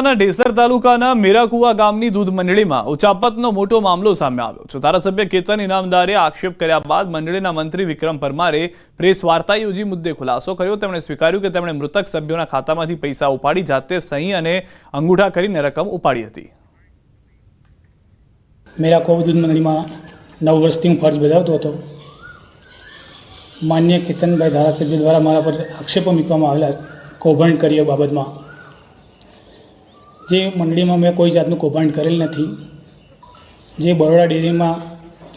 બનાસકાંઠાના ઢેસર તાલુકાના મેરાકુવા ગામની દૂધ મંડળીમાં ઉચાપતનો મોટો મામલો સામે આવ્યો છે. ધારાસભ્ય કેતન ઇનામદારે આક્ષેપ કર્યા બાદ મંડળીના મંત્રી વિક્રમ પરમારે પ્રેસ વાર્તા યોજી મુદ્દે ખુલાસો કર્યો. તેમણે સ્વીકાર્યું કે તેમણે મૃતક સભ્યોના ખાતામાંથી પૈસા ઉપાડી જાતે સહી અને અંગૂઠા કરીને રકમ ઉપાડી હતી. મેરાકુવા દૂધ મંડળીમાં નવ વર્ષથી હું ફરજ બજાવતો હતો. માન્ય કેતનભાઈ ધારાસભ્ય દ્વારા મારા પર આક્ષેપો મૂકવામાં આવેલા, કૌભાંડ કરીએ બાબતમાં. જે મંડળીમાં મેં કોઈ જાતનું કૌભાંડ કરેલ નથી. જે બરોડા ડેરીમાં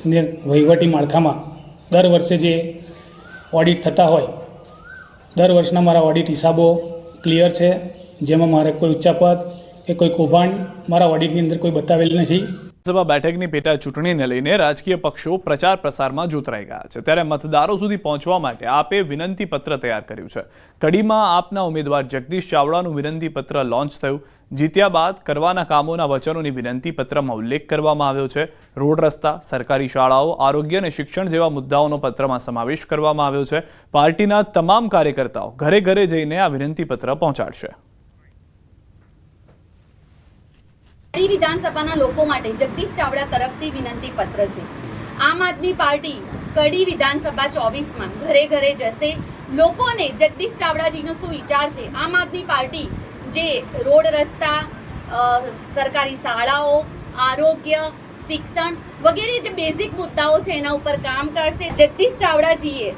ને વહીવટી માળખામાં દર વર્ષે જે ઓડિટ થતા હોય, દર વર્ષના મારા ઓડિટ હિસાબો ક્લિયર છે. જેમાં મારે કોઈ ઉચ્ચાપદ કે કોઈ કૌભાંડ મારા ઓડિટની અંદર કોઈ બતાવેલ નથી. લોકસભા બેઠકની પેટા ચૂંટણીને લઈને રાજકીય પક્ષો પ્રચાર પ્રસારમાં જોતરાઈ ગયા છે. ત્યારે મતદારો સુધી પહોંચવા માટે આપે વિનંતી પત્ર તૈયાર કર્યું છે. કડીમાં આપના ઉમેદવાર જગદીશ ચાવડાનું વિનંતી પત્ર લોન્ચ થયું. જીત્યા બાદ કરવાના કામોના વચનોની વિનંતી પત્રમાં ઉલ્લેખ કરવામાં આવ્યો છે. રોડ રસ્તા, સરકારી શાળાઓ, આરોગ્ય અને શિક્ષણ જેવા મુદ્દાઓનો પત્રમાં સમાવેશ કરવામાં આવ્યો છે. પાર્ટીના તમામ કાર્યકર્તાઓ ઘરે ઘરે જઈને આ વિનંતી પત્ર પહોંચાડશે. કડી વિધાનસભાના લોકો માટે જગદીશ ચાવડા તરફથી વિનંતી પત્ર છે. આમ આદમી પાર્ટી કડી વિધાનસભા ચોવીસમાં ઘરે ઘરે જશે. લોકોને જગદીશ ચાવડાજીનો શું વિચાર છે? આમ આદમી પાર્ટી જે રોડ રસ્તા સરકારી શાળાઓ, આરોગ્ય, શિક્ષણ વગેરે જે બેઝિક મુદ્દાઓ છે એના ઉપર કામ કરશે. જગદીશ ચાવડાજીએ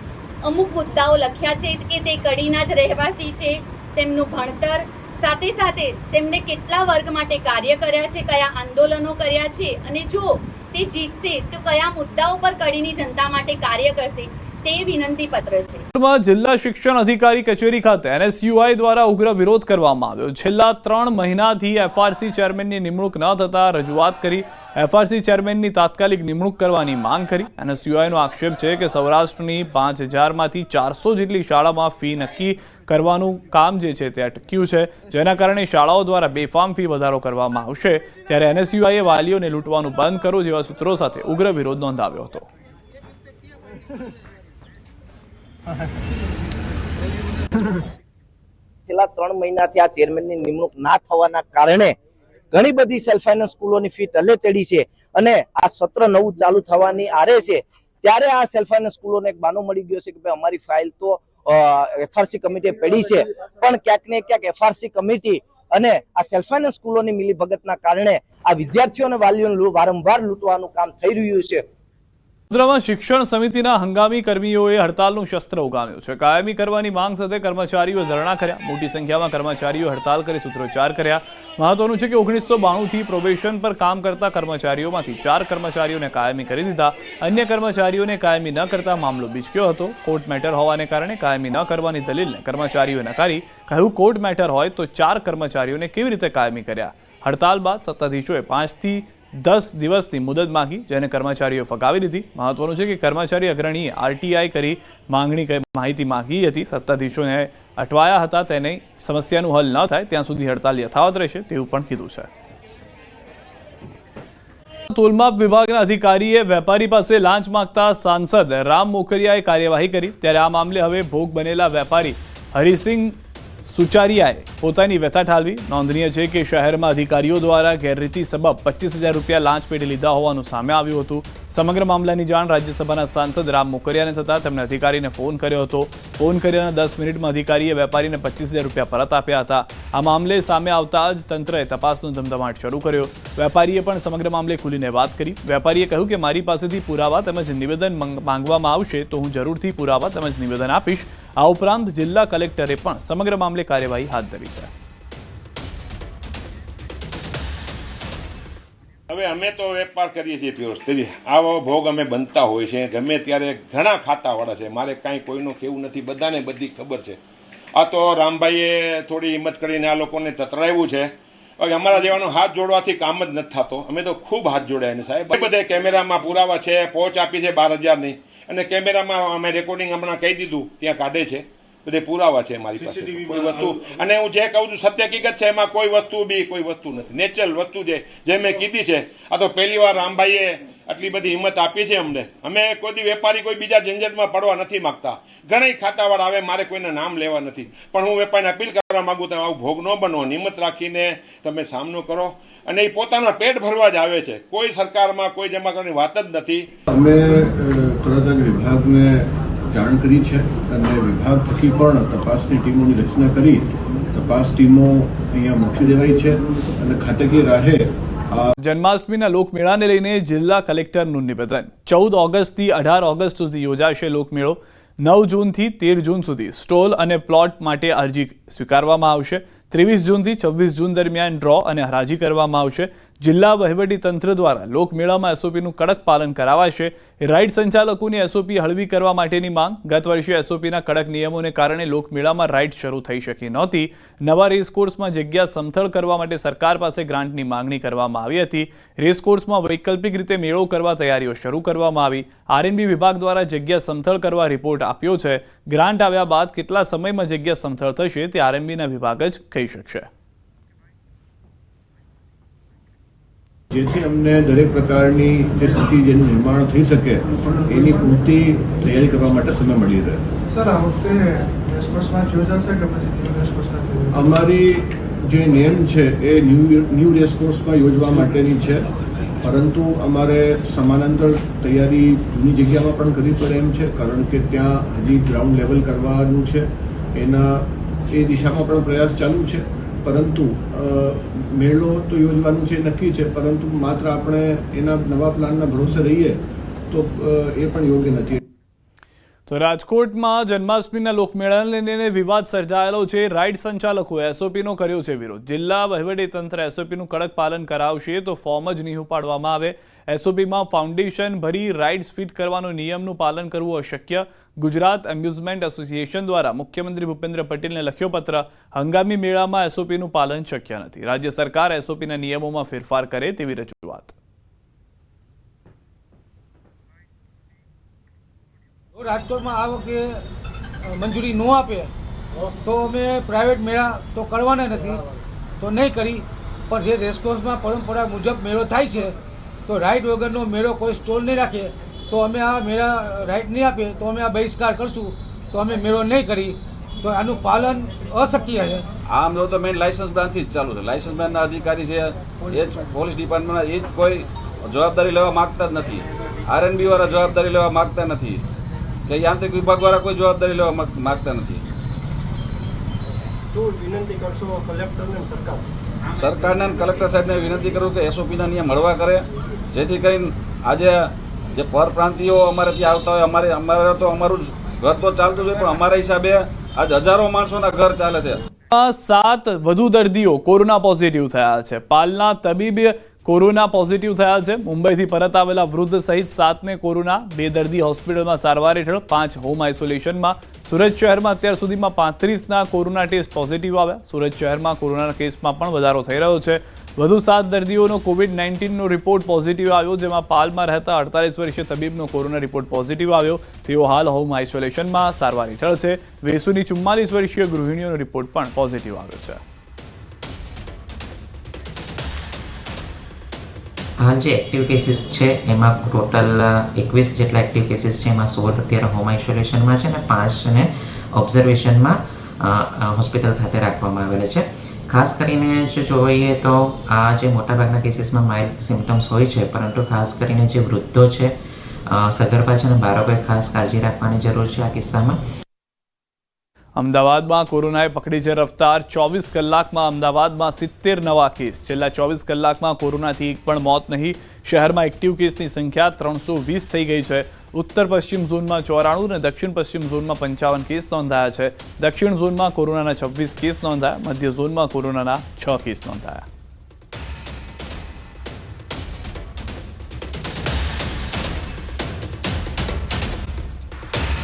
અમુક મુદ્દાઓ લખ્યા છે કે તે કડીના જ રહેવાસી છે, તેમનું ભણતર સાથે સાથે તેમને કેટલા વર્ગ માટે કાર્ય કર્યા છે, કયા આંદોલનો કર્યા છે અને જો તે જીતશે, તો કયા મુદ્દાઓ પર કડીની જનતા માટે કાર્ય કરશે? તે વિનંતી પત્ર છે જિલ્લા શિક્ષણ અધિકારી કચેરી ખાતે એનએસયુઆઈ દ્વારા ઉગ્ર વિરોધ કરવામાં આવ્યો. છેલ્લા ત્રણ મહિનાથી એફઆરસી ચેરમેનની નિમણૂક ન થતા રજૂઆત કરી, એફઆરસી ચેરમેનની તાત્કાલિક નિમણૂક કરવાની માંગ કરી. એનએસયુઆઈનો આક્ષેપ છે કે સૌરાષ્ટ્રની પાંચ હજારમાંથી ચારસો જેટલી શાળામાં ફી નક્કી કરવાનું કામ જે છે તે અટક્યું છે, જેના કારણે શાળાઓ દ્વારા બેફામ ફી વધારો કરવામાં આવશે. ત્યારે એનએસયુઆઈએ વાલીઓને લૂંટવાનું બંધ કરો જેવા સૂત્રો સાથે ઉગ્ર વિરોધ નોંધાવ્યો હતો. છેલ્લા ત્રણ મહિનાથી આ ચેરમેનની નિમણૂક ના થવાના કારણે ઘણી બધી સેલ્ફ ફાઇનાન્સ સ્કૂલોની ફી ટલે ચડી છે અને આ સત્ર નવું ચાલુ થવાની આરે છે. ત્યારે આ સેલ્ફ ફાઇનાન્સ સ્કૂલોને એક બાનો મળી ગયો છે કે ભાઈ અમારી ફાઇલ તો એફઆરસી કમિટીએ પડી છે. પણ ક્યાંક ને ક્યાંક એફઆરસી કમિટી અને આ સેલ્ફ ફાઇનાન્સ સ્કૂલોની મિલીભગતના કારણે આ વિદ્યાર્થીઓ અને વાલીઓને વારંવાર લૂંટવાનું કામ થઈ રહ્યું છે. વડોદરામાં શિક્ષણ સમિતિના હંગામી કર્મીઓએ હડતાલનું શસ્ત્ર ઉગામ્યું છે. કાયમી કરવાની માંગ સાથે કર્મચારીઓ ધરણા કર્યા. મોટી સંખ્યામાં કર્મચારીઓ હડતાલ કરી સૂત્રોચ્ચાર કર્યા. મહત્વનું છે કે ઓગણીસો બાણુંથી પ્રોબેશન પર કામ કરતા કર્મચારીઓમાંથી ચાર કર્મચારીઓને કાયમી કરી દીધા. અન્ય કર્મચારીઓને કાયમી ન કરતા મામલો બીચક્યો હતો. કોર્ટ મેટર હોવાને કારણે કાયમી ન કરવાની દલીલને કર્મચારીઓએ નકારી કહ્યું, કોર્ટ મેટર હોય તો ચાર કર્મચારીઓને કેવી રીતે કાયમી કર્યા? હડતાલ બાદ સત્તાધીશોએ પાંચથી દસ દિવસની મુદત માંગી, જેને કર્મચારીઓ ફગાવી દીધી. મહત્વનું છે કે કર્મચારી અગ્રણીએ આરટીઆઈ કરી માંગણી માહિતી માંગી હતી. સત્તાધીશોને અટવાયા હતા. તેને સમસ્યાનું હલ ન થાય, ત્યાં સુધી હડતાલ યથાવત રહેશે તેવું પણ કીધું છે. તોલમાપ વિભાગના અધિકારીએ વેપારી પાસે લાંચ માંગતા સાંસદ રામ મોકરિયાએ કાર્યવાહી કરી. ત્યારે આ મામલે હવે ભોગ બનેલા વેપારી હરિસિંહ સુચારિયાએ પોતાની વ્યથા ઠાલવી. નોંધનીય છે કે શહેરમાં અધિકારીઓ દ્વારા ગેરરીતિ સબબ પચીસ હજાર રૂપિયા લાંચ પેટે લીધા હોવાનું સામે આવ્યું હતું. સમગ્ર મામલાની જાણ રાજ્યસભાના સાંસદ રામ મોકરિયાને થતાં તેમણે અધિકારીને ફોન કર્યો હતો. ફોન કર્યાના દસ મિનિટમાં અધિકારીએ વેપારીને પચીસ હજાર રૂપિયા પરત આપ્યા હતા. આ મામલે સામે આવતા જ તંત્રએ તપાસનો ધમધમાટ શરૂ કર્યો. વેપારીએ પણ સમગ્ર મામલે ખુલીને વાત કરી. વેપારીએ કહ્યું કે મારી પાસેથી પુરાવા તેમજ નિવેદન માંગવામાં આવશે તો હું જરૂરથી પુરાવા તેમજ નિવેદન આપીશ. આ ઉપરાંત જિલ્લા કલેક્ટરે પણ સમગ્ર મામલે કાર્યવાહી હાથ ધરી છે. હવે અમે તો વેપાર કરીએ છીએ પ્યોર તેથી આવો ભોગ અમે બનતા હોય છે. ગમે ત્યારે ઘણા ખાતાવાળા છે. મારે કાંઈ કોઈનું કેવું નથી. બધાને બધી ખબર છે. આ તો રામભાઈએ થોડી હિંમત કરીને આ લોકોને તતરાવ્યું છે. હવે અમારા જેવાનો હાથ જોડવાથી કામ જ નથી થતો. અમે તો ખૂબ હાથ જોડાયા ને સાહેબ. બધે કેમેરામાં પુરાવા છે. પહોંચ આપી છે બાર હજારની. અને કેમેરામાં અમે રેકોર્ડિંગ હમણાં કહી દીધું ત્યાં કાઢે છે. બધે પુરાવા છે મારી પાસે. કોઈ વસ્તુ અને હું જે કહું છું સત્ય હકીકત છે એમાં કોઈ વસ્તુ બી કોઈ વસ્તુ નથી. નેચરલ વસ્તુ છે જે મેં કીધી છે. આ તો પહેલી વાર રામભાઈએ આટલી બધી હિંમત આપી છે અમને. અમે કોઈ વેપારી કોઈ બીજા ઝંઝટમાં પડવા નથી માગતા. ઘણા ખાતાવાળ આવે મારે કોઈને નામ લેવા નથી. પણ હું વેપારીને અપીલ કરવા માગું તમે આવું ભોગ ન બનો. નિમત રાખીને તમે સામનો કરો. અને એ પોતાના પેટ ભરવા જ આવે છે. કોઈ સરકારમાં કોઈ જમા કરવાની વાત જ નથી. અમે વિભાગને જાણ કરી છે અને વિભાગ થકી પણ તપાસની ટીમોની રચના કરી તપાસ ટીમો અહીંયા મોકલી દેવાઈ છે અને ખાતકીય રાહે જન્માષ્ટમીના લોકમેળાને લઈને જિલ્લા કલેક્ટરનું નિવેદન. ચૌદ ઓગસ્ટથી અઢાર ઓગસ્ટ સુધી યોજાશે લોકમેળો. નવ જૂનથી તેર જૂન સુધી સ્ટોલ અને પ્લોટ માટે અરજી સ્વીકારવામાં આવશે. ત્રેવીસ જૂનથી છવ્વીસ જૂન દરમિયાન ડ્રો અને હરાજી કરવામાં આવશે. જિલ્લા તંત્ર દ્વારા લોકમેળામાં એસઓપીનું કડક પાલન કરાવાશે. રાઇડ સંચાલકોની એસઓપી હળવી કરવા માટેની માંગ. ગત વર્ષે એસઓપીના કડક નિયમોને કારણે લોકમેળામાં રાઇડ શરૂ થઈ શકી નહોતી. નવા રેસકોર્સમાં જગ્યા સમથળ કરવા માટે સરકાર પાસે ગ્રાન્ટની માંગણી કરવામાં આવી હતી. રેસકોર્સમાં વૈકલ્પિક રીતે મેળો કરવા તૈયારીઓ શરૂ કરવામાં આવી. આરએનબી વિભાગ દ્વારા જગ્યા સમથળ કરવા રિપોર્ટ આપ્યો છે. ગ્રાન્ટ આવ્યા બાદ કેટલા સમયમાં જગ્યા સમથળ થશે તે આરએનબીના વિભાગ જ કહી શકશે. જેથી અમને દરેક પ્રકારની જે સ્થિતિ જેનું નિર્માણ થઈ શકે એની પૂરતી તૈયારી કરવા માટે સમય મળી રહે. સર આ વખતે? અમારી જે નેમ છે એ ન્યૂ ન્યૂ રેસકોર્સમાં યોજવા માટેની છે. પરંતુ અમારે સમાનાંતર તૈયારી જૂની જગ્યામાં પણ કરવી પડે એમ છે કારણ કે ત્યાં હજી ગ્રાઉન્ડ લેવલ કરવાનું છે. એના એ દિશામાં પણ પ્રયાસ ચાલુ છે. પરંતુ મેળો તો યોજવાનું છે, નક્કી છે, પરંતુ માત્ર આપણે એના નવા પ્લાનના ભરોસે રહીએ, તો એ પણ યોગ્ય નથી. તો રાજકોટમાં જન્માષ્ટમીના લોકમેળાને લઈને વિવાદ સર્જાયેલો છે. રાઇડ સંચાલકો એસઓપીનો કર્યો છે વિરોધ. જિલ્લા વહીવટીતંત્ર એસઓપીનું કડક પાલન કરાવશે તો ફોર્મ જ નહીં ઉપાડવામાં આવે. એસઓપીમાં ફાઉન્ડેશન ભરી રાઇડ્સ ફિટ કરવાનો નિયમનું પાલન કરવું અશક્ય. ગુજરાત એમ્યુઝમેન્ટ એસોસિએશન દ્વારા મુખ્યમંત્રી ભૂપેન્દ્ર પટેલને લખ્યો પત્ર, હંગામી મેળામાં એસઓપીનું પાલન શક્ય નથી. રાજ્ય સરકાર એસઓપીના નિયમોમાં ફેરફાર કરે તેવી રજૂઆત. રાજકોટમાં આ વખતે મંજૂરી ન આપે, તો અમે પ્રાઇવેટ મેળા તો કરવાના નથી, તો નહીં કરી. પણ જે રેસકોર્સમાં પરંપરા મુજબ મેળો થાય છે, તો રાઈડ વગરનો મેળો કોઈ સ્ટોલ નહીં રાખે, તો અમે આ મેળા રાઈડ નહીં આપે, તો અમે આ બહિષ્કાર કરશું, તો અમે મેળો નહીં કરી. તો આનું પાલન અશક્ય છે. આમ જો તો મેઇન લાયસન્સ બ્રાન્ચથી જ ચાલુ છે. લાયસન્સ બ્રાન્ચના અધિકારી છે, એ જ પોલીસ ડિપાર્ટમેન્ટના એ જ કોઈ જવાબદારી લેવા માગતા જ નથી. આરએનબી વાળા જવાબદારી લેવા માગતા નથી. કે યાંત્રિક વિભાગ દ્વારા કોઈ જવાબદારી લેવા માંગ- માંગતા નથી. સરકારને અને કલેક્ટર સાહેબને વિનંતી કરું કે એસઓપીના નિયમ હળવા કરે. જેથી કરીને આજે જે પરપ્રાંતિયો અમારે ત્યાં આવતા હોય અમારે અમારે તો અમારું જ ઘર તો ચાલતું જ હોય પણ અમારા હિસાબે આજ હજારો માણસોના ઘર ચાલે છે. સાત વધુ દર્દીઓ કોરોના પોઝિટિવ થયા છે. પાલના તબીબ કોરોના પોઝિટિવ થયા છે. મુંબઈથી પરત આવેલા વૃદ્ધ સહિત સાતને કોરોના બે દર્દી હોસ્પિટલમાં સારવાર હેઠળ પાંચ હોમ આઇસોલેશનમાં. સુરત શહેરમાં અત્યાર સુધીમાં પાંત્રીસના કોરોના ટેસ્ટ પોઝિટિવ આવ્યા. સુરત શહેરમાં કોરોનાના કેસમાં પણ વધારો થઈ રહ્યો છે. વધુ સાત દર્દીઓનો કોવિડ નાઇન્ટીનનો રિપોર્ટ પોઝિટિવ આવ્યો, જેમાં પાલમાં રહેતા અડતાલીસ વર્ષીય તબીબનો કોરોના રિપોર્ટ પોઝિટિવ આવ્યો. તેઓ હાલ હોમ આઇસોલેશનમાં સારવાર હેઠળ છે. વેસુની ચુમ્માલીસ વર્ષીય ગૃહિણીઓનો રિપોર્ટ પણ પોઝિટિવ આવ્યો છે. હાલ જે એક્ટિવ કેસીસ છે, એમાં ટોટલ એકવીસ જેટલા એક્ટિવ કેસીસ છે, એમાં સોળ અત્યારે હોમ આઇસોલેશનમાં છે અને પાંચને ઓબ્ઝર્વેશનમાં હોસ્પિટલ ખાતે રાખવામાં આવેલા છે. ખાસ કરીને જો જોઈએ તો આ જે મોટાભાગના કેસીસમાં માઇલ્ડ સિમ્ટમ્સ હોય છે, પરંતુ ખાસ કરીને જે વૃદ્ધો છે સગર્ભા છે અને બાળકોએ ખાસ કાળજી રાખવાની જરૂર છે આ કિસ્સામાં. અમદાવાદમાં કોરોનાએ પકડી છે રફતાર. ચોવીસ કલાકમાં અમદાવાદમાં સિત્તેર નવા કેસ. છેલ્લા ચોવીસ કલાકમાં કોરોનાથી એક પણ મોત નહીં. શહેરમાં એક્ટિવ કેસની સંખ્યા ત્રણસો વીસ થઈ ગઈ છે. ઉત્તર પશ્ચિમ ઝોનમાં ચોરાણું અને દક્ષિણ પશ્ચિમ ઝોનમાં પંચાવન કેસ નોંધાયા છે. દક્ષિણ ઝોનમાં કોરોનાના છવ્વીસ કેસ નોંધાયા. મધ્ય ઝોનમાં કોરોનાના છ કેસ નોંધાયા.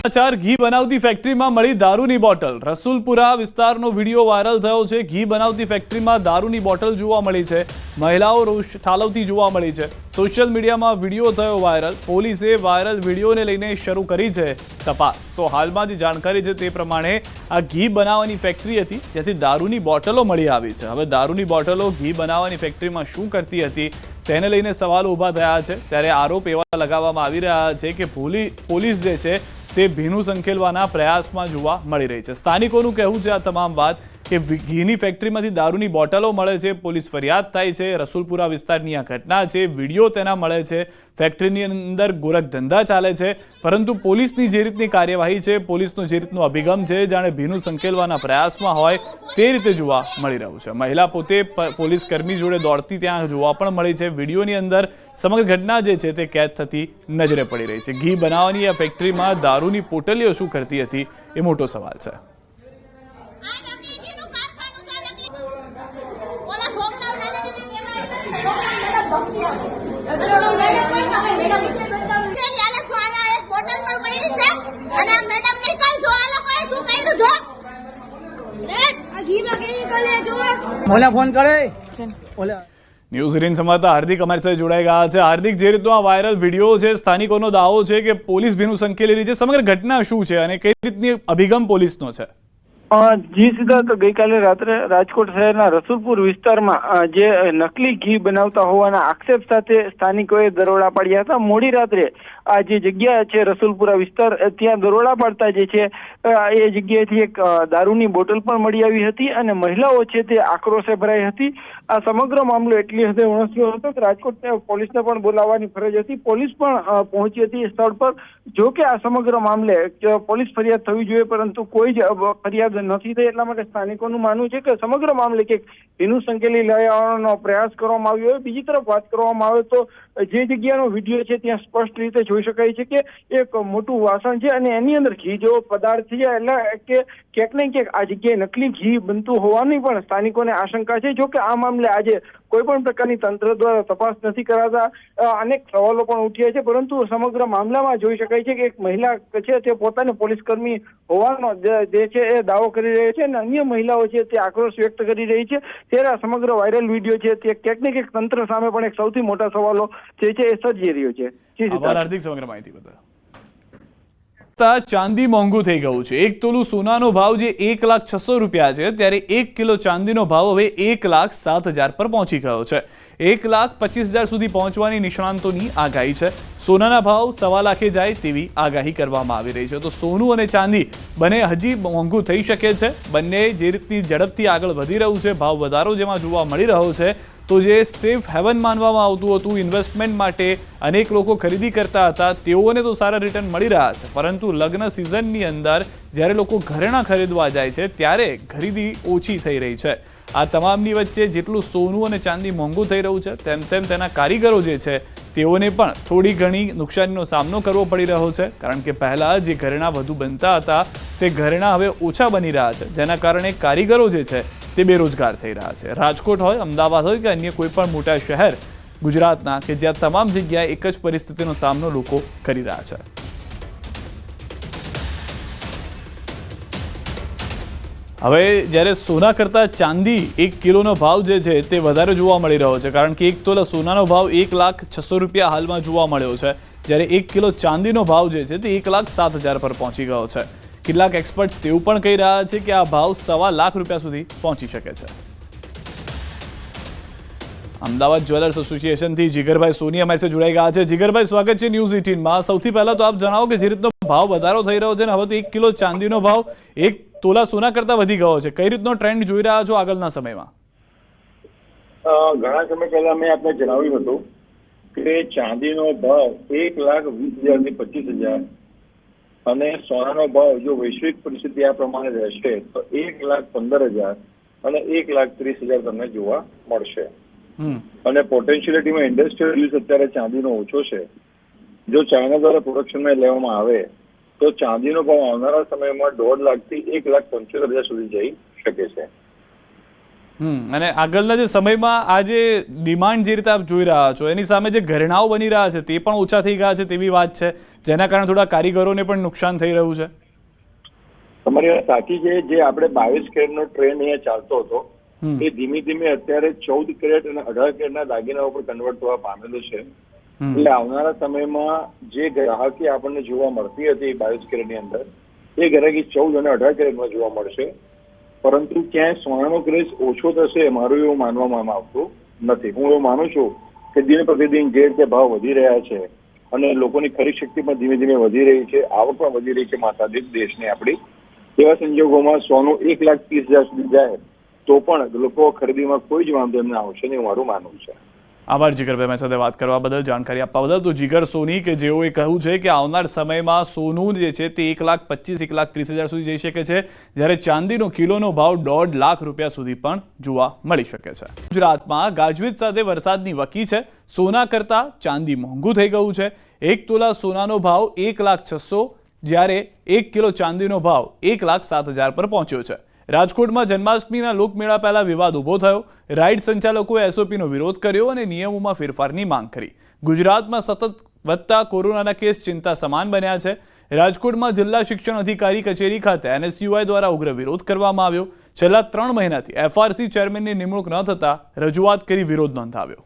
સમાચાર, ઘી બનાવતી ફેક્ટરીમાં મળી દારૂની બોટલ. રસુલપુરા વિસ્તારનો વીડિયો વાયરલ થયો છે. ઘી બનાવતી ફેક્ટરીમાં દારૂની બોટલ જોવા મળી છે. મહિલાઓ રોષ ઠાલવતી જોવા મળી છે. સોશિયલ મીડિયામાં વીડિયો થયો વાયરલ. પોલીસે વાયરલ વિડીયોને લઈને શરૂ કરી છે તપાસ. તો હાલમાં જે જાણકારી છે તે પ્રમાણે આ ઘી બનાવવાની ફેક્ટરી હતી, જેથી દારૂની બોટલો મળી આવી છે. હવે દારૂની બોટલો ઘી બનાવવાની ફેક્ટરીમાં શું કરતી હતી તેને લઈને સવાલો ઊભા થયા છે. ત્યારે આરોપ એવા લગાવવામાં આવી રહ્યા છે કે પોલી, પોલીસ જે છે તે ભીનું સંકેલવાના પ્રયાસમાં જોવા મળી રહી છે. સ્થાનિકોનું કહેવું છે આ તમામ વાત કે ઘીની ફેક્ટરીમાંથી દારૂની બોટલો મળે છે, પોલીસ ફરિયાદ થાય છે, રસુલપુરા વિસ્તારની આ ઘટના છે, વીડિયો તેના મળે છે, ફેક્ટરીની અંદર ગોરખ ધંધા ચાલે છે, પરંતુ પોલીસની જે રીતની કાર્યવાહી છે, પોલીસનો જે રીતનો અભિગમ છે, જાણે ભીનું સંકેલવાના પ્રયાસમાં હોય, તે રીતે જોવા મળી રહ્યું છે. મહિલા પોતે પોલીસ કર્મી જોડે દોડતી ત્યાં જોવા પણ મળી છે. વિડીયોની અંદર સમગ્ર ઘટના જે છે તે કેદ થતી નજરે પડી રહી છે. ઘી બનાવવાની આ ફેક્ટરીમાં દારૂની પોટલીઓ શું કરતી હતી, એ મોટો સવાલ છે ઓલા છોકરાઓ નાના નાના કેમેરા છોકરા મેડમ કોઈ તમે મેડમ તે યાલે જો આયા એક બોટલ પણ પડી છે અને આ મેડમ નીકળ જો આ લોકોએ જો. ઓલા ફોન કરે. ઓલા. ન્યૂઝ એટીન સંવાદદાતા હાર્દિક અમારી સાથે જોડાઈ ગયા છે. હાર્દિક જે રીતનો આ વાયરલ વીડિયો છે સ્થાનિકોનો દાવો છે કે પોલીસ ભીનું સંકેલી છે. સમગ્ર ઘટના શું છે અને કઈ રીતની અભિગમ પોલીસનો છે? જી સિદ્ધાર્થ ગઈકાલે રાત્રે રાજકોટ શહેરના રસુલપુર વિસ્તારમાં જે નકલી ઘી બનાવતા હોવાના આક્ષેપ સાથે સ્થાનિકોએ દરોડા પાડ્યા હતા. મોડી રાત્રે આ જે જગ્યા છે રસુલપુરા વિસ્તાર ત્યાં દરોડા પાડતા જે છે એ જગ્યાએથી એક દારૂની બોટલ પણ મળી આવી હતી અને મહિલાઓ છે તે આક્રોશે ભરાઈ હતી. આ સમગ્ર મામલો એટલી હદે ઉણસ્યો હતો કે રાજકોટ પોલીસને પણ બોલાવવાની ફરજ હતી. પોલીસ પણ પહોંચી હતી સ્થળ પર. જો કે આ સમગ્ર મામલે પોલીસ ફરિયાદ થવી જોઈએ પરંતુ કોઈ જ અ, ફરિયાદ નથી થઈ એટલા માટે સ્થાનિકોનું માનવું છે કે સમગ્ર મામલે કે ભીનું સંકેલી લઈ આવવાનો પ્રયાસ કરવામાં આવ્યો હોય. બીજી તરફ વાત કરવામાં આવે તો જે જગ્યાનો વીડિયો છે ત્યાં સ્પષ્ટ રીતે જોઈ શકાય છે કે એક મોટું વાસણ છે અને એની અંદર ઘી જેવો પદાર્થ છે. એટલે કે ક્યાંક ને ક્યાંક આ જગ્યાએ નકલી ઘી બનતું હોવાની પણ સ્થાનિકોને આશંકા છે. જો કે આ મામલે આજે કોઈ પણ પ્રકારની તંત્ર દ્વારા તપાસ નથી કરાતા. અનેક સવાલો પણ ઉઠ્યા છે, પરંતુ સમગ્ર મામલામાં જોઈ શકાય છે કે એક મહિલા છે, તે પોતાને પોલીસ કર્મી હોવાનો જે છે એ દાવો કરી રહી છે અને અન્ય મહિલાઓ છે તે આક્રોશ વ્યક્ત કરી રહી છે. ત્યારે આ સમગ્ર વાયરલ વીડિયો છે તે ક્યાંક તંત્ર સામે પણ એક સૌથી મોટા સવાલો જે છે એ સર્જી રહ્યો છે. હાર્દિક સમગ્ર માહિતી બદલ. તા ચાંદી મોંઘું થઈ ગયું છે. એક તોલું સોનાનો ભાવ જે એક લાખ છસો રૂપિયા છે, ત્યારે એક કિલો ચાંદીનો ભાવ હવે એક લાખ સાત હજાર પર પહોંચી ગયો છે. એક લાખ પચીસ હજાર સુધી પહોંચવાની નિષ્ણાંતોની આગાહી છે. સોનાના ભાવ સવા લાખે જાય તેવી આગાહી કરવામાં આવી રહી છે. તો સોનું અને ચાંદી બંને હજી મોંઘું થઈ શકે છે. બંને જે રીતની ઝડપથી આગળ વધી રહ્યું છે, ભાવ વધારો જેમાં જોવા મળી રહ્યો છે, તો જે સેફ હેવન માનવામાં આવતું હતું, ઇન્વેસ્ટમેન્ટ માટે અનેક લોકો ખરીદી કરતા હતા, તેઓને તો સારા રિટર્ન મળી રહ્યા છે. પરંતુ લગ્ન સિઝનની અંદર જ્યારે લોકો ઘરેણાં ખરીદવા જાય છે, ત્યારે ખરીદી ઓછી થઈ રહી છે. આ તમામની વચ્ચે જેટલું સોનું અને ચાંદી મોંઘું થઈ રહ્યું છે, તેમ તેમ તેના કારીગરો જે છે, તેઓને પણ થોડી ઘણી નુકસાનીનો સામનો કરવો પડી રહ્યો છે. કારણ કે પહેલાં જે ઘરેણાં વધુ બનતા હતા, તે ઘરેણાં હવે ઓછા બની રહ્યા છે. જેના કારણે કારીગરો જે છે, તે બેરોજગાર થઈ રહ્યા છે. રાજકોટ હોય, અમદાવાદ હોય કે અન્ય કોઈ પણ મોટા શહેર ગુજરાતના, કે જ્યાં તમામ જગ્યાએ એક જ પરિસ્થિતિનો સામનો લોકો કરી રહ્યા છે. હવે જ્યારે સોના કરતાં ચાંદી એક કિલોનો ભાવ જે છે તે વધારે જોવા મળી રહ્યો છે. કારણ કે એક તોલા સોનાનો ભાવ એક લાખ છસો રૂપિયા હાલમાં જોવા મળ્યો છે. જ્યારે એક કિલો ચાંદીનો ભાવ જે છે તે એક લાખ સાત હજાર પર પહોંચી ગયો છે. કેટલાક એક્સપર્ટ્સ તેવું પણ કહી રહ્યા છે કે આ ભાવ સવા લાખ રૂપિયા સુધી પહોંચી શકે છે. અમદાવાદ જ્વેલર્સ એસોસિએશનથી જીગરભાઈ સોની અમારી સાથે જોડાઈ ગયા છે. જીગરભાઈ, સ્વાગત છે ન્યૂઝ એટીનમાં. સૌથી પહેલા તો આપ જણાવો કે જે રીતનો ભાવ વધારો થઈ રહ્યો છે ને હવે તો એક કિલો ચાંદીનો ભાવ એક તોલા સોના કરતાં વધી ગયો છે. કઈ રીતનો ટ્રેન્ડ જોઈ રહ્યા છો આગળના સમયમાં? ઘણા સમય પહેલા મેં આપને જણાવ્યું હતું કે ચાંદીનો ભાવ એક લાખ વીસ હજારથી પચીસ હજાર અને સોનાનો ભાવ જો વૈશ્વિક પરિસ્થિતિ આ પ્રમાણે રહેશે તો એક લાખ પંદર હજાર અને એક લાખ ત્રીસ હજાર તમને જોવા મળશે. અને પોટેન્શિયલિટીમાં ઇન્ડસ્ટ્રીયલ યુઝ અત્યારે ચાંદીનો ઓછો છે. જો ચાઇના દ્વારા પ્રોડક્શનમાં લેવામાં આવે તો ચાંદીનો ભાવ આવનારા સમયમાં દોઢ લાખથી એક લાખ પંચોતેર હજાર સુધી જઈ શકે છે. અને આગળના જે સમયમાં આ જે ડિમાન્ડ જે રીતે આપ જોઈ રહ્યા છો એની સામે જે ઘરેણાઓ બની રહ્યા છે તે પણ ઓછા થઈ ગયા છે તેવી વાત છે. જેના કારણે થોડા કારીગરોને પણ નુકસાન થઈ રહ્યું છે. તમારી વાત સાચી છે. જે આપણે બાવીસ કેરેટનો ટ્રેન્ડ અહીંયા ચાલતો હતો એ ધીમે ધીમે અત્યારે ચૌદ કેરેટ અને અઢાર કેરેટના દાગીના ઉપર કન્વર્ટ થવા પામેલો છે. એટલે આવનારા સમયમાં જે ગ્રાહકી આપણને જોવા મળતી હતી બાવીસ કેરેટની અંદર, એ ગ્રાહકી ચૌદ અને અઢાર કેરેટમાં જોવા મળશે. પરંતુ ક્યાંય સોનાનો ક્રેઝ ઓછો થશે મારું એવું માનવામાં આવતું નથી. હું એવું માનું છું કે દિન પ્રતિદિન જે રીતે ભાવ વધી રહ્યા છે અને લોકોની ખરીદ શક્તિ પણ ધીમે ધીમે વધી રહી છે, આવક પણ વધી રહી છે માથાદીઠ દેશની આપણી, એવા સંજોગોમાં સોનું એક લાખ ત્રીસ હજાર સુધી જાય તો પણ લોકો ખરીદીમાં કોઈ જ વાંધો એમને આવશે નહીં મારું માનવું છે. આભાર જીગરભાઈ મારી સાથે વાત કરવા બદલ, જાણકારી આપવા બદલ. તો જીગર સોની કે જેઓએ કહ્યું છે કે આવનાર સમયમાં સોનું જે છે તે એક લાખ પચીસ, એક લાખ ત્રીસ હજાર સુધી જઈ શકે છે, જ્યારે ચાંદીનો કિલોનો ભાવ દોઢ લાખ રૂપિયા સુધી પણ જોવા મળી શકે છે. ગુજરાતમાં ગાજવીજ સાથે વરસાદની વકી છે. સોના કરતાં ચાંદી મોંઘું થઈ ગયું છે. એક તોલા સોનાનો ભાવ એક લાખ છસો, જ્યારે એક કિલો ચાંદીનો ભાવ એક લાખ સાત હજાર પર પહોંચ્યો છે. રાજકોટમાં જન્માષ્ટમીના લોકમેળા પહેલા વિવાદ ઊભો થયો. રાઇડ સંચાલકોએ એસઓપીનો વિરોધ કર્યો અને નિયમોમાં ફેરફારની માંગ કરી. ગુજરાતમાં સતત વધતા કોરોનાના કેસ ચિંતા સમાન બન્યા છે. રાજકોટમાં જિલ્લા શિક્ષણ અધિકારી કચેરી ખાતે એનએસયુઆઈ દ્વારા ઉગ્ર વિરોધ કરવામાં આવ્યો. છેલ્લા ત્રણ મહિનાથી એફઆરસી ચેરમેનની નિમણૂક ન થતાં રજૂઆત કરી વિરોધ નોંધાવ્યો.